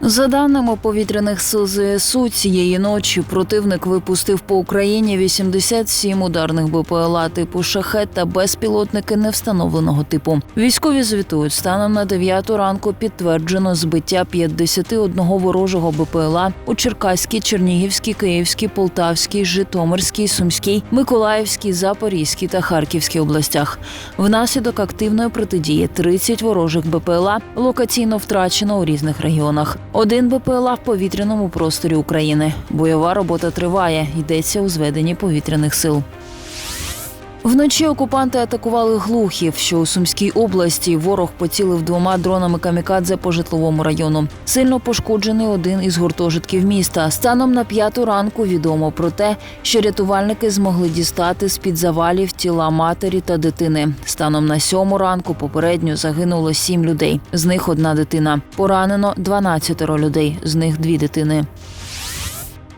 За даними повітряних сил ЗСУ, цієї ночі противник випустив по Україні 87 ударних БПЛА типу шахет та безпілотники невстановленого типу. Військові звітують станом на 9 ранку підтверджено збиття 51 ворожого БПЛА у Черкаській, Чернігівській, Київській, Полтавській, Житомирській, Сумській, Миколаївській, Запорізькій та Харківській областях. Внаслідок активної протидії 30 ворожих БПЛА локаційно втрачено у різних регіонах. Один БПЛА в повітряному просторі України. Бойова робота триває. Йдеться у зведенні повітряних сил. Вночі окупанти атакували глухів, що у Сумській області ворог поцілив двома дронами камікадзе по житловому району. Сильно пошкоджений один із гуртожитків міста. Станом на п'яту ранку відомо про те, що рятувальники змогли дістати з під завалів тіла матері та дитини. Станом на сьому ранку попередньо загинуло сім людей. З них одна дитина. Поранено 12 людей, з них дві дитини.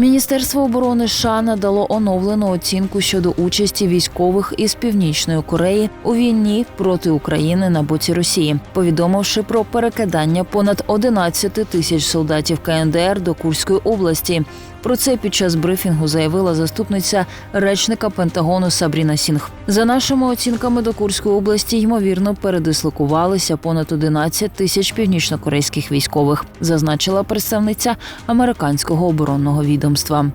Міністерство оборони США надало оновлену оцінку щодо участі військових із північної Кореї у війні проти України на боці Росії, повідомивши про перекидання понад 11 тисяч солдатів КНДР до Курської області. Про це під час брифінгу заявила заступниця речника Пентагону Сабріна Сінг. За нашими оцінками до Курської області ймовірно передислокувалися понад 11 тисяч північнокорейських військових, зазначила представниця американського оборонного відомства.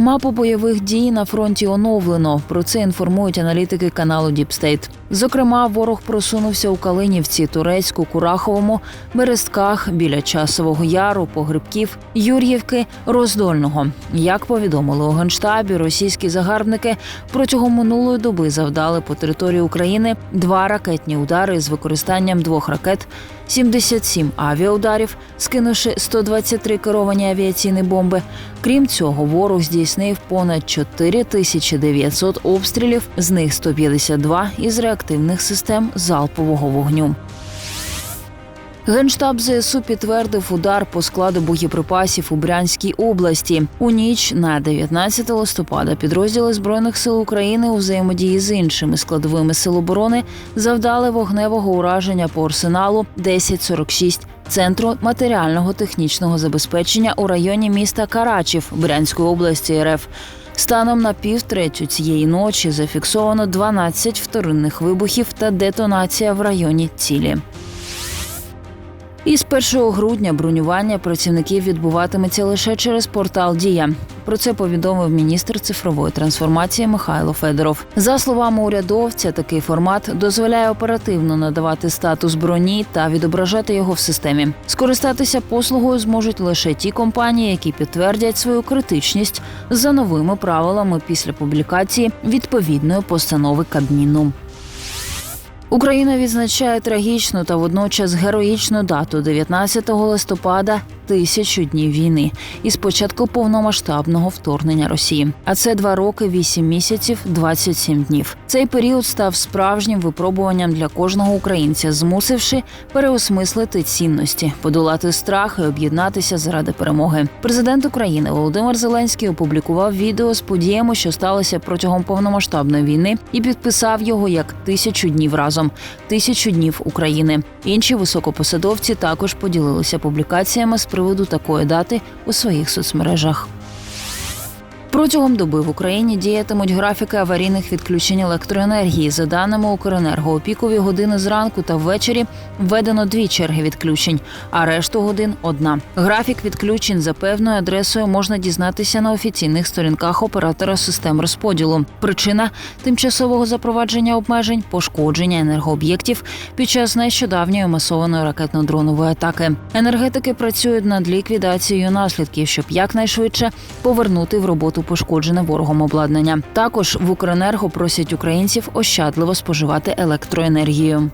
Мапу бойових дій на фронті оновлено. Про це інформують аналітики каналу State. Зокрема, ворог просунувся у Калинівці, Турецьку, Кураховому, Берестках, біля Часового Яру, Погребків, Юр'ївки, Роздольного. Як повідомили у генштабі, російські загарбники протягом минулої доби завдали по території України два ракетні удари з використанням двох ракет, 77 авіаударів, скинувши 123 керовані авіаційні бомби. Крім цього, ворог здійснив понад 4900 обстрілів, з них 152 із реактивних систем залпового вогню. Генштаб ЗСУ підтвердив удар по складу боєприпасів у Брянській області. У ніч на 19 листопада підрозділи збройних сил України у взаємодії з іншими складовими сил оборони завдали вогневого ураження по арсеналу 1046 центру матеріального технічного забезпечення у районі міста Карачів Брянської області РФ. Станом на півтретю цієї ночі зафіксовано 12 вторинних вибухів та детонація в районі цілі. Із 1 грудня бронювання працівників відбуватиметься лише через портал Дія. Про це повідомив міністр цифрової трансформації Михайло Федоров. За словами урядовця, такий формат дозволяє оперативно надавати статус броні та відображати його в системі. Скористатися послугою зможуть лише ті компанії, які підтвердять свою критичність за новими правилами після публікації відповідної постанови Кабміну. Україна відзначає трагічну та водночас героїчну дату 19 листопада. Тисячу днів війни із початку повномасштабного вторгнення Росії. А це два роки, вісім місяців, 27 днів. Цей період став справжнім випробуванням для кожного українця, змусивши переосмислити цінності, подолати страх і об'єднатися заради перемоги. Президент України Володимир Зеленський опублікував відео з подіями, що сталося протягом повномасштабної війни, і підписав його як тисячу днів разом, тисячу днів України. Інші високопосадовці також поділилися публікаціями з приводу такої дати у своїх соцмережах. Протягом доби в Україні діятимуть графіки аварійних відключень електроенергії. За даними Укренерго, у пікові години зранку та ввечері введено дві черги відключень, а решту годин одна. Графік відключень за певною адресою можна дізнатися на офіційних сторінках оператора систем розподілу. Причина тимчасового запровадження обмежень пошкодження енергооб'єктів під час нещодавньої масованої ракетно-дронової атаки. Енергетики працюють над ліквідацією наслідків, щоб якнайшвидше повернути в роботу пошкоджене ворогом обладнання. Також в Укренерго просять українців ощадливо споживати електроенергію.